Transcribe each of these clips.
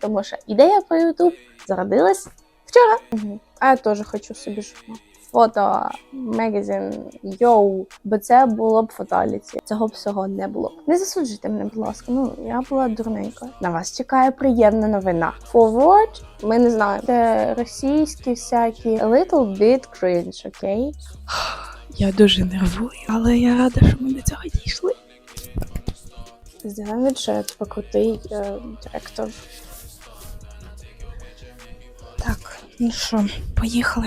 Тому що ідея про YouTube зародилась вчора. Угу. А я теж хочу собі журнал. Фото, магазин, йоу, бо це було б фаталіті. Цього б всього не було б. Не засуджуйте мене, будь ласка. Ну я була дурненька. На вас чекає приємна новина. Forward, ми не знаємо. Це російські всякі a little bit cringe, окей? Я дуже нервую, але я рада, що ми до цього дійшли. Здиваємо, що я крутий е, директор. Ну що, поїхали.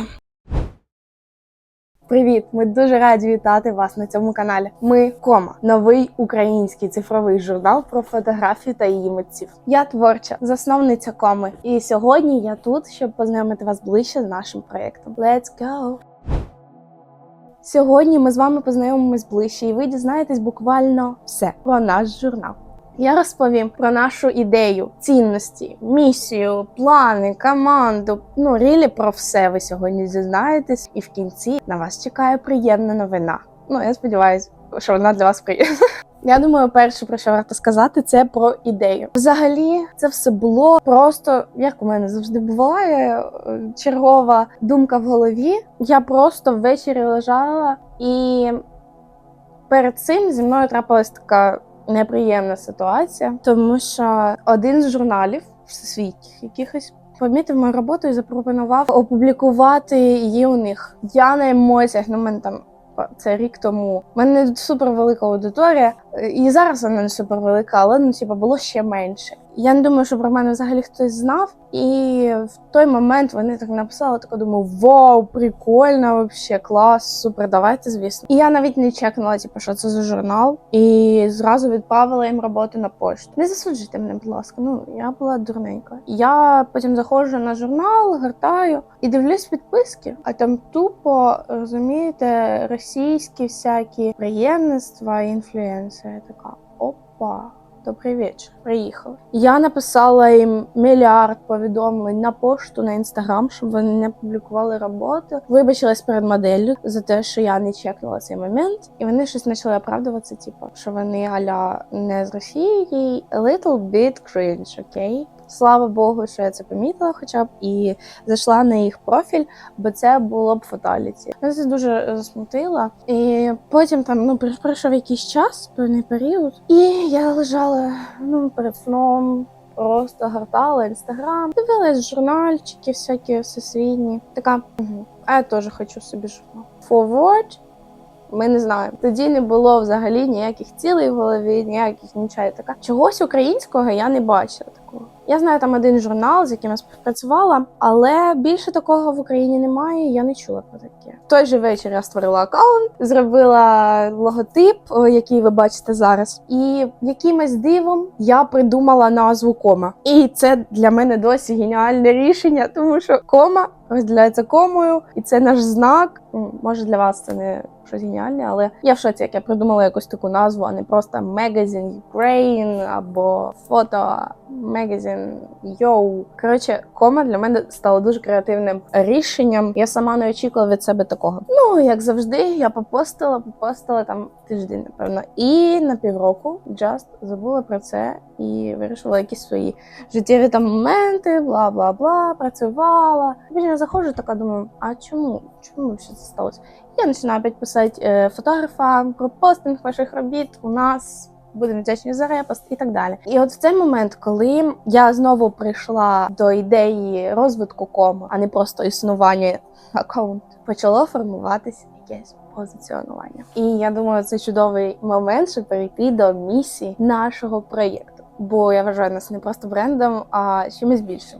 Привіт! Ми дуже раді вітати вас на цьому каналі. Ми Кома, новий український цифровий журнал про фотографію та її митців. Я творча засновниця коми, і сьогодні я тут, щоб познайомити вас ближче з нашим проєктом. Let's go! Сьогодні ми з вами познайомимось ближче, і ви дізнаєтесь буквально все про наш журнал. Я розповім про нашу ідею, цінності, місію, плани, команду. Ну, рілі про все ви сьогодні дізнаєтесь, і в кінці на вас чекає приємна новина. Ну, я сподіваюся, що вона для вас приємна. Я думаю, перше про що варто сказати, це про ідею. Взагалі, це все було просто як у мене завжди буває е, чергова думка в голові. Я просто ввечері лежала, і перед цим зі мною трапилась така неприємна ситуація, тому що один з журналів всесвітніх якихось. Помітив мою роботу і запропонував опублікувати її у них. Я на емоціях, ну мене там це рік тому. У мене супервелика супер велика аудиторія, і зараз вона не супер велика, але ну типу, було ще менше. Я не думаю, що про мене взагалі хтось знав. І в той момент вони так написали, так думаю, вау, прикольно, вообще клас, супер, давайте, звісно. І я навіть не чекнула, типу, що це за журнал, і зразу відправила їм роботу на пошту. Не засуджуйте мене, будь ласка. Ну я була дурненька. Я потім заходжу на журнал, гортаю і дивлюсь підписки, а там тупо розумієте, російські всякі приємництва, інфлюенсери. Така опа. Добрий вечір, приїхали. Я написала їм мільярд повідомлень на пошту, на інстаграм, щоб вони не публікували роботи. Вибачилась перед моделлю за те, що я не чекнула цей момент, і вони щось почали оправдуватися, типу, що вони аля не з Росії, little bit cringe, окей? Слава Богу, що я це помітила, хоча б і зайшла на їх профіль, бо це було б фаталіті. Мене це дуже засмутило. І потім там ну пройшов якийсь час, певний період, і я лежала ну перед сном. Просто гортала інстаграм, дивилась журнальчики, всякі всесвітні. Така, угу. а я теж хочу собі журнал. Forward, ми не знаємо. Тоді не було взагалі ніяких цілей в голові, ніяких нічого. Така чогось українського я не бачила такого. Я знаю там один журнал, з яким я співпрацювала, але більше такого в Україні немає. Я не чула про таке. В той же вечір я створила аккаунт, зробила логотип, який ви бачите зараз, і якимось дивом я придумала назву кома. І це для мене досі геніальне рішення, тому що кома розділяється комою, і це наш знак. Може для вас це не щось геніальне, але я в шоці, як я придумала якусь таку назву, а не просто Magazine Ukraine або фото Magazine Yo. Коротше, кома для мене стало дуже креативним рішенням. Я сама не очікувала від себе такого. Ну як завжди, я попостила, попостила там тиждень, напевно, і на півроку just забула про це і вирішила якісь свої життєві там моменти, бла бла бла, працювала. Потім я заходжу, така думаю, а чому? Чому що це сталося? Я починаю опять писати е, фотографам про постинг ваших робіт у нас. Будемо вдячні за репост і так далі. І от в цей момент, коли я знову прийшла до ідеї розвитку кому, а не просто існування аккаунту, почало формуватися якесь позиціонування. І я думаю, це чудовий момент, щоб перейти до місії нашого проєкту. Бо я вважаю нас не просто брендом, а чимось більшим.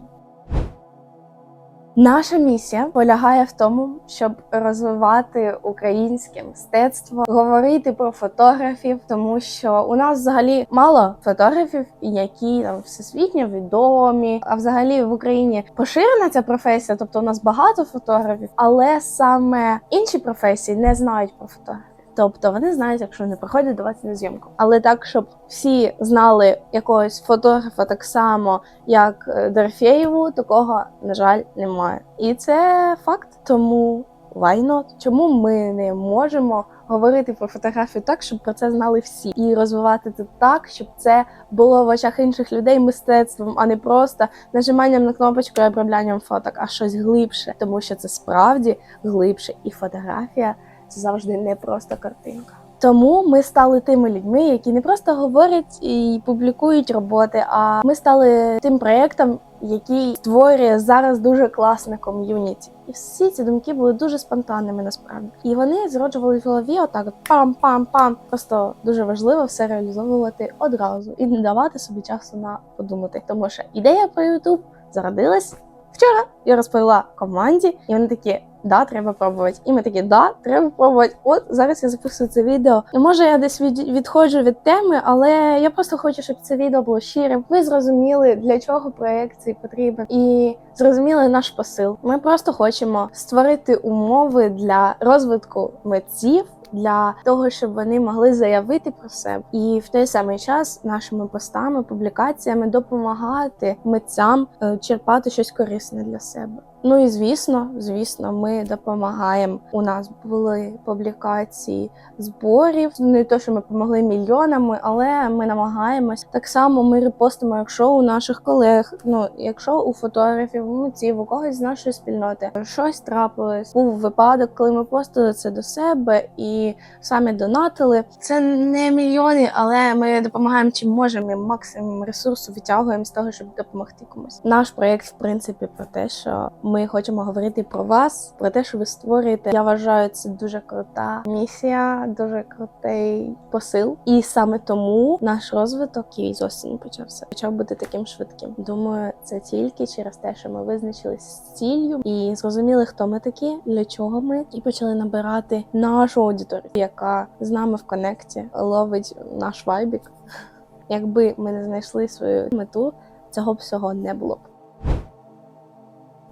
Наша місія полягає в тому, щоб розвивати українське мистецтво, говорити про фотографів, тому що у нас взагалі мало фотографів, які там всесвітньо відомі. А взагалі в Україні поширена ця професія, тобто у нас багато фотографів, але саме інші професії не знають про фотографів. Тобто вони знають, якщо не приходять до вас на зйомку. Але так, щоб всі знали якогось фотографа так само, як е, Дорофєєву, такого, на жаль, немає. І це факт. Тому why not? Чому ми не можемо говорити про фотографію так, щоб про це знали всі, і розвивати це так, щоб це було в очах інших людей мистецтвом, а не просто нажиманням на кнопочку і оброблянням фоток, а щось глибше, тому що це справді глибше, і фотографія це завжди не просто картинка. Тому ми стали тими людьми, які не просто говорять і публікують роботи, а ми стали тим проєктом, який створює зараз дуже класне ком'юніті. І всі ці думки були дуже спонтанними насправді. І вони зроджували в голові отак: от пам-пам-пам. Просто дуже важливо все реалізовувати одразу і не давати собі часу на подумати. Тому що ідея про YouTube зародилась вчора. Я розповіла команді, і вони такі. Да, треба пробувати. І ми такі, да, треба пробувати. От зараз я записую це відео. Може, я десь від, відходжу від теми, але я просто хочу, щоб це відео було щирим. Ви зрозуміли, для чого проект цей потрібен, і зрозуміли наш посил. Ми просто хочемо створити умови для розвитку митців. Для того щоб вони могли заявити про себе, і в той самий час нашими постами, публікаціями допомагати митцям е, черпати щось корисне для себе. Ну і звісно, звісно, ми допомагаємо. У нас були публікації зборів. Не то, що ми допомогли мільйонами, але ми намагаємось. Так само ми репостимо, якщо у наших колег, ну якщо у фотографів, митців, у когось з нашої спільноти щось трапилось. Був випадок, коли ми постили це до себе і самі донатили. Це не мільйони, але ми допомагаємо чим можемо. і максимум ресурсу витягуємо з того, щоб допомогти комусь. Наш проєкт, в принципі, про те, що хочемо говорити про вас, про те, що ви створюєте. Я вважаю, це дуже крута місія, дуже крутий посил. І саме тому наш розвиток і з осені почався. Почав бути таким швидким. Думаю, це тільки через те, що ми визначились з ціллю і зрозуміли, хто ми такі, для чого ми, і почали набирати нашу аудиторію, яка з нами в коннекті ловить наш вайбік. Якби ми не знайшли свою мету, цього всього не було б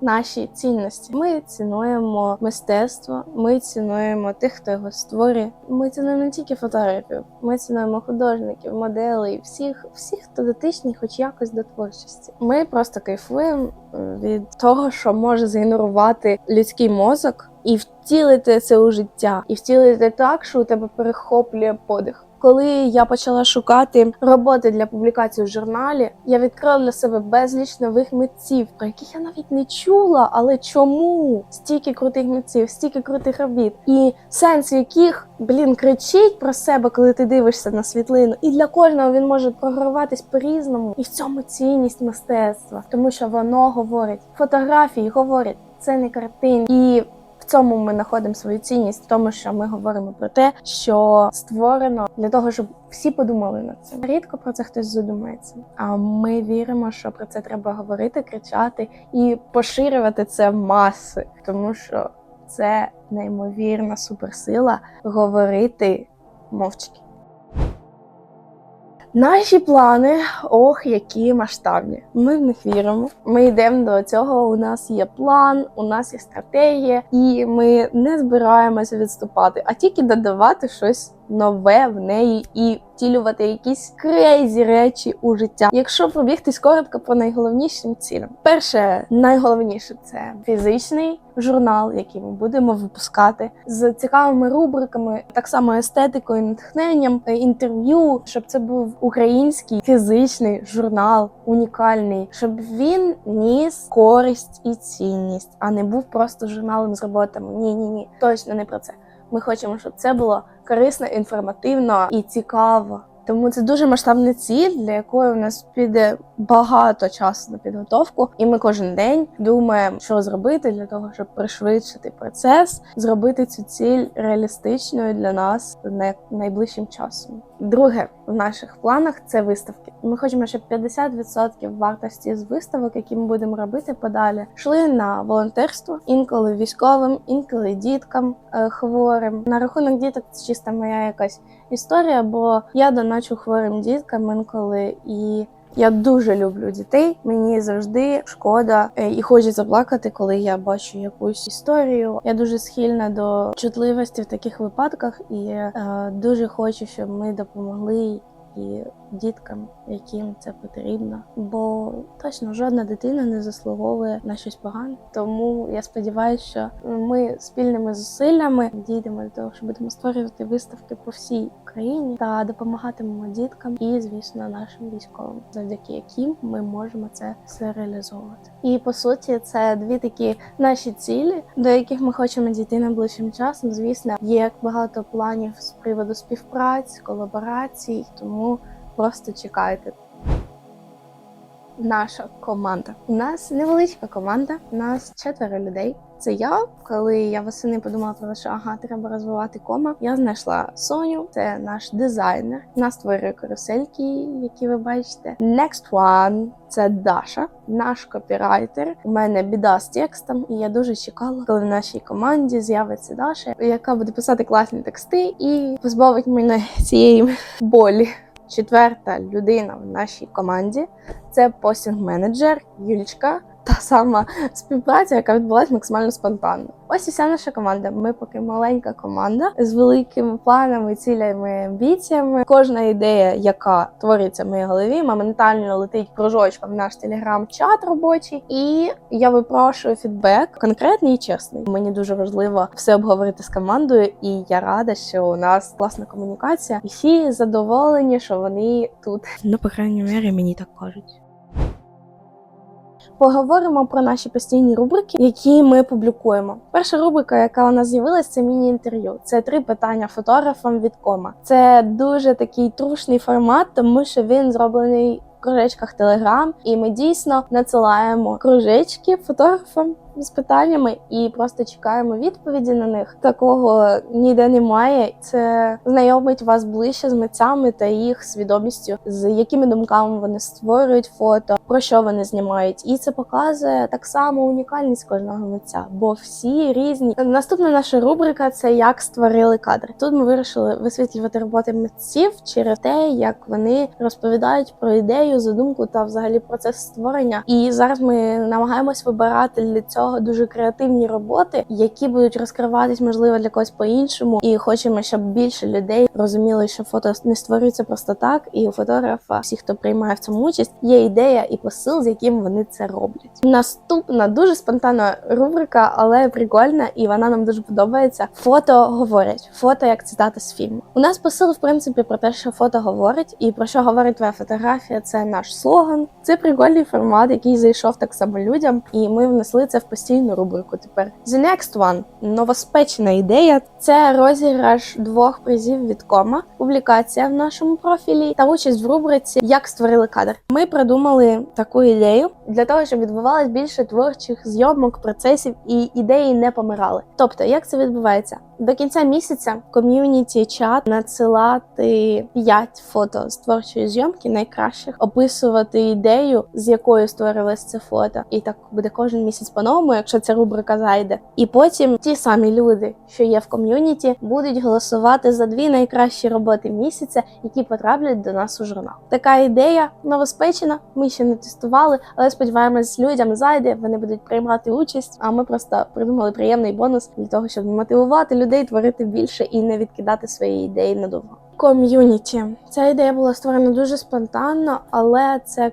наші цінності. Ми цінуємо мистецтво, ми цінуємо тих, хто його створює. Ми цінуємо не тільки фотографів, ми цінуємо художників, моделей, всіх, всіх, хто дотичний, хоч якось до творчості. Ми просто кайфуємо е, від того, що може згенерувати людський мозок і втілити це у життя, і втілити так, що у тебе перехоплює подих. Коли я почала шукати роботи для публікації в журналі, я відкрила для себе безліч нових митців, про яких я навіть не чула. Але чому стільки крутих митців, стільки крутих робіт, і сенс яких блін кричить про себе, коли ти дивишся на світлину, і для кожного він може програватись по-різному. І в цьому цінність мистецтва, тому що воно говорить, фотографії говорять, це не картини. І в цьому ми знаходимо свою цінність, в тому, що ми говоримо про те, що створено для того, щоб всі подумали над цим. Рідко про це хтось задумається. А ми віримо, що про це треба говорити, кричати і поширювати це в маси, тому що це неймовірна суперсила говорити мовчки. Наші плани, ох, які масштабні. Ми в них віримо. Ми йдемо до цього. У нас є план, у нас є стратегія, і ми не збираємося відступати, а тільки додавати щось нове в неї і втілювати якісь крейзі речі у життя. Якщо пробігтись коротко по найголовнішим цілям, перше, найголовніше це фізичний журнал, який ми будемо випускати з цікавими рубриками, так само естетикою, натхненням, е, інтерв'ю, щоб це був український фізичний журнал, унікальний, щоб він ніс користь і цінність, а не був просто журналом з роботами. Ні, ні, ні, точно не про це. Ми хочемо, щоб це було корисно, інформативно і цікаво. Тому це дуже масштабна ціль, для якої у нас піде багато часу на підготовку, і ми кожен день думаємо, що зробити для того, щоб пришвидшити процес, зробити цю ціль реалістичною для нас не- найближчим часом. Друге в наших планах це виставки. Ми хочемо, щоб 50% вартості з виставок, які ми будемо робити подалі, йшли на волонтерство, інколи військовим, інколи діткам е, хворим. На рахунок діток це чисто моя якась історія, бо я доначу хворим діткам інколи і. Я дуже люблю дітей. Мені завжди шкода е, і хочу заплакати, коли я бачу якусь історію. Я дуже схильна до чутливості в таких випадках, і е, дуже хочу, щоб ми допомогли і діткам, яким це потрібно. Бо точно жодна дитина не заслуговує на щось погане. Тому я сподіваюся, що ми спільними зусиллями дійдемо до того, що будемо створювати виставки по всій Україні та допомагатимемо діткам і, звісно, нашим військовим, завдяки яким ми можемо це все реалізовувати. І по суті, це дві такі наші цілі, до яких ми хочемо дійти найближчим часом. Звісно, є багато планів з приводу співпраць, колаборацій, тому просто чекайте. Наша команда. У нас невеличка команда, у нас четверо людей. Це я. Коли я восени подумала про те, що ага, треба розвивати кома. Я знайшла Соню, це наш дизайнер. Вона створює карусельки, які ви бачите. Next one – це Даша, наш копірайтер. У мене біда з текстом, і я дуже чекала, коли в нашій команді з'явиться Даша, яка буде писати класні тексти і позбавить мене цієї болі. Четверта людина в нашій команді це постінг-менеджер Юлічка. Та сама співпраця, яка відбулася максимально спонтанно. Ось і вся наша команда. Ми поки маленька команда з великими планами, цілями, амбіціями. Кожна ідея, яка твориться в моїй голові, моментально летить кружочком в наш телеграм-чат робочий. І я випрошую фідбек конкретний і чесний. Мені дуже важливо все обговорити з командою, і я рада, що у нас класна комунікація. Всі задоволені, що вони тут. Ну, по крайній мірі, мені так кажуть. Поговоримо про наші постійні рубрики, які ми публікуємо. Перша рубрика, яка у нас з'явилась, це міні-інтерв'ю. Це три питання фотографам від кома. Це дуже такий трушний формат, тому що він зроблений в кружечках Телеграм, і ми дійсно надсилаємо кружечки фотографам з питаннями і просто чекаємо відповіді на них. Такого ніде немає. Це знайомить вас ближче з митцями та їх свідомістю, з якими думками вони створюють фото, про що вони знімають, і це показує так само унікальність кожного митця, бо всі різні. Наступна наша рубрика це як створили кадри. Тут ми вирішили висвітлювати роботи митців через те, як вони розповідають про ідею, задумку та взагалі процес створення. І зараз ми намагаємось вибирати для цього дуже креативні роботи, які будуть розкриватись, можливо, для когось по-іншому. І хочемо, щоб більше людей розуміли, що фото не створюється просто так, і у фотографа, всі, хто приймає в цьому участь, є ідея і посил, з яким вони це роблять. Наступна дуже спонтанна рубрика, але прикольна, і вона нам дуже подобається. Фото говорять, фото як цитата з фільму. У нас посил, в принципі, про те, що фото говорить, і про що говорить твоя фотографія. Це наш слоган. Це прикольний формат, який зайшов так само людям, і ми внесли це в постійну рубрику. Тепер The Next One – новоспечена ідея. Це розіграш двох призів від кома, публікація в нашому профілі та участь в рубриці Як створили кадр. Ми придумали таку ідею для того, щоб відбувалось більше творчих зйомок, процесів і ідеї не помирали. Тобто, як це відбувається? До кінця місяця ком'юніті чат надсилати 5 фото з творчої зйомки найкращих, описувати ідею, з якою створилось це фото, і так буде кожен місяць по-новому, якщо ця рубрика зайде. І потім ті самі люди, що є в ком'юніті, будуть голосувати за дві найкращі роботи місяця, які потраплять до нас у журнал. Така ідея новоспечена. Ми ще не тестували, але сподіваємось, людям зайде. Вони будуть приймати участь. А ми просто придумали приємний бонус для того, щоб мотивувати людей творити більше і не відкидати свої ідеї надовго. Ком'юніті ця ідея була створена дуже спонтанно, але це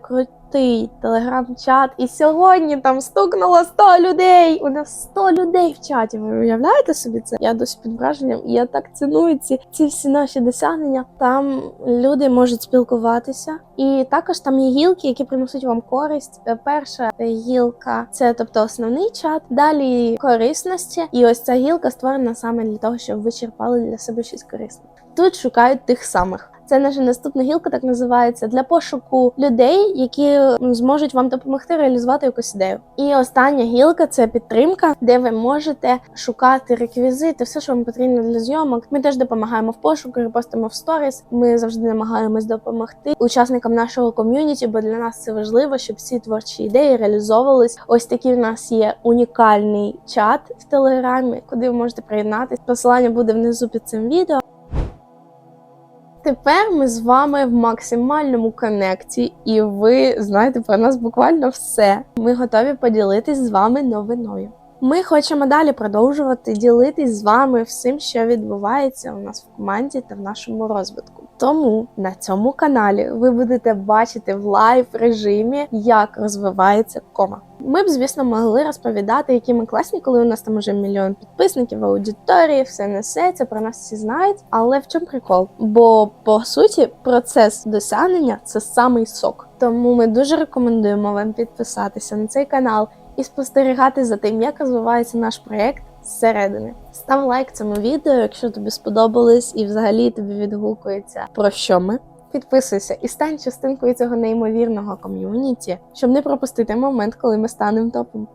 крутий телеграм-чат. І сьогодні там стукнуло 100 людей. У нас 100 людей в чаті. Ви уявляєте собі це? Я досі під враженням, і я так ціную ці, ці всі наші досягнення. Там люди можуть спілкуватися, і також там є гілки, які принесуть вам користь. Е, Перша гілка це тобто основний чат, далі корисності. І ось ця гілка створена саме для того, щоб ви черпали для себе щось корисне. Тут шукають тих самих. Це наша наступна гілка, так називається, для пошуку людей, які зможуть вам допомогти реалізувати якусь ідею. І остання гілка це підтримка, де ви можете шукати реквізити, все, що вам потрібно для зйомок. Ми теж допомагаємо в пошуку, репостимо в сторіс. Ми завжди намагаємось допомогти учасникам нашого ком'юніті, бо для нас це важливо, щоб всі творчі ідеї реалізовувались. Ось такий в нас є унікальний чат в телеграмі, куди ви можете приєднатися. Посилання буде внизу під цим відео. Тепер ми з вами в максимальному коннекті, і ви знаєте про нас буквально все. Ми готові поділитись з вами новиною. Ми хочемо далі продовжувати ділитись з вами всім, що відбувається у нас в команді та в нашому розвитку. Тому на цьому каналі ви будете бачити в лайв режимі, як розвивається кома. Ми б, звісно, могли розповідати, які ми класні, коли у нас там уже мільйон підписників, аудиторії, все несеться, про нас всі знають. Але в чому прикол? Бо по суті процес досягнення це самий сок. Тому ми дуже рекомендуємо вам підписатися на цей канал і спостерігати за тим, як розвивається наш проєкт зсередини. Став лайк цьому відео, якщо тобі сподобалось і взагалі тобі відгукується про що ми. Підписуйся і стань частинкою цього неймовірного ком'юніті, щоб не пропустити момент, коли ми станемо топом.